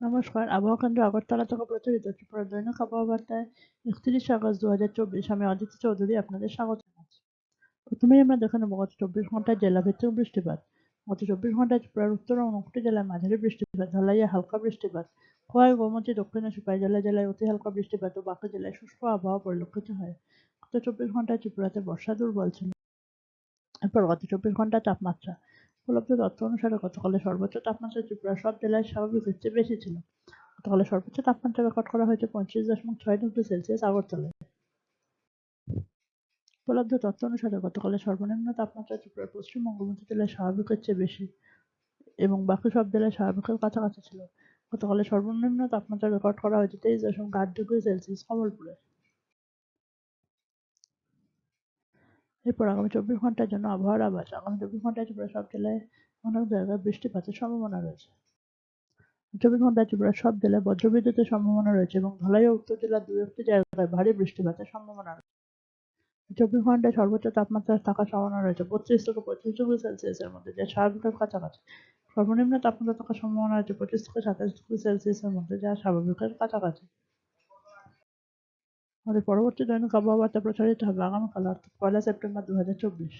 নমস্কার, আবহাওয়া কেন্দ্র আগরতলা থেকে প্রচারিত ত্রিপুরা দৈনিক আবহাওয়া বার্তায় একত্রিশে আগস্ট দু হাজার চব্বিশ। আমি অদিতি চৌধুরী, আপনাদের স্বাগত জানাচ্ছি। প্রথমেই আমরা দেখে নেব গত চব্বিশ ঘন্টায় জেলা ভিত্তিক বৃষ্টিপাত। গত চব্বিশ ঘন্টায় ত্রিপুরার উত্তর ও ঊনকোটি জেলায় মাঝারি বৃষ্টিপাত, ধলাইয়া হালকা বৃষ্টিপাত, খোয়াই, গোমতী, দক্ষিণ ও সিপাহী জেলা জেলায় অতি হালকা বৃষ্টিপাত ও বাকি জেলায় শুষ্ক আবহাওয়া পরিলক্ষিত হয়। গত চব্বিশ ঘন্টায় ত্রিপুরাতে বর্ষা দুর্বল ছিল। এরপর গত চব্বিশ ঘণ্টা তাপমাত্রা উপলব্ধ তথ্য অনুসারে গতকালের সর্বোচ্চ তাপমাত্রা ত্রিপুরার সব জেলায় স্বাভাবিকের চেয়ে বেশি ছিল। গতকালের সর্বোচ্চ তাপমাত্রা রেকর্ড করা হয়েছে পঁয়ত্রিশ দশমিক ছয় ডিগ্রি সেলসিয়াস আগরতলায়। উপলব্ধ তথ্য অনুসারে গতকালের সর্বনিম্ন তাপমাত্রা ত্রিপুরার পশ্চিম বঙ্গবন্ধু জেলায় স্বাভাবিকের চেয়ে বেশি এবং বাকি সব জেলায় স্বাভাবিকের কাছাকাছি ছিল। গতকালের সর্বনিম্ন তাপমাত্রা রেকর্ড করা হয়েছে তেইশ দশমিক আট ডিগ্রি সেলসিয়াস কমলপুরে। এরপর আগামী চব্বিশ ঘণ্টার জন্য আবহাওয়ার আবাস আগামী চব্বিশ ঘন্টায় ত্রিপুরা সব জেলায় অনেক জায়গায় বৃষ্টিপাতের সম্ভাবনা রয়েছে। চব্বিশ ঘন্টায় ত্রিপুরার সব জেলায় বজ্রবিদ্যুতের সম্ভাবনা রয়েছে এবং ধলাই ও উত্তর জেলার দুই একটি জায়গায় ভারী বৃষ্টিপাতের সম্ভাবনা রয়েছে। চব্বিশ ঘন্টায় সর্বোচ্চ তাপমাত্রা থাকার সম্ভাবনা রয়েছে বত্রিশ থেকে পঁচিশ ডিগ্রি সেলসিয়াসের মধ্যে, যা স্বাভাবিকের কাছাকাছি। সর্বনিম্ন তাপমাত্রা থাকার সম্ভাবনা রয়েছে পঁচিশ থেকে সাতাশ ডিগ্রি সেলসিয়াসের মধ্যে, যা স্বাভাবিকের কাছাকাছি। আমাদের পরবর্তী দৈনিক আবহাওয়া বার্তা প্রচারিত হবে আগামীকাল অর্থাৎ পয়লা সেপ্টেম্বর দু হাজার চব্বিশ।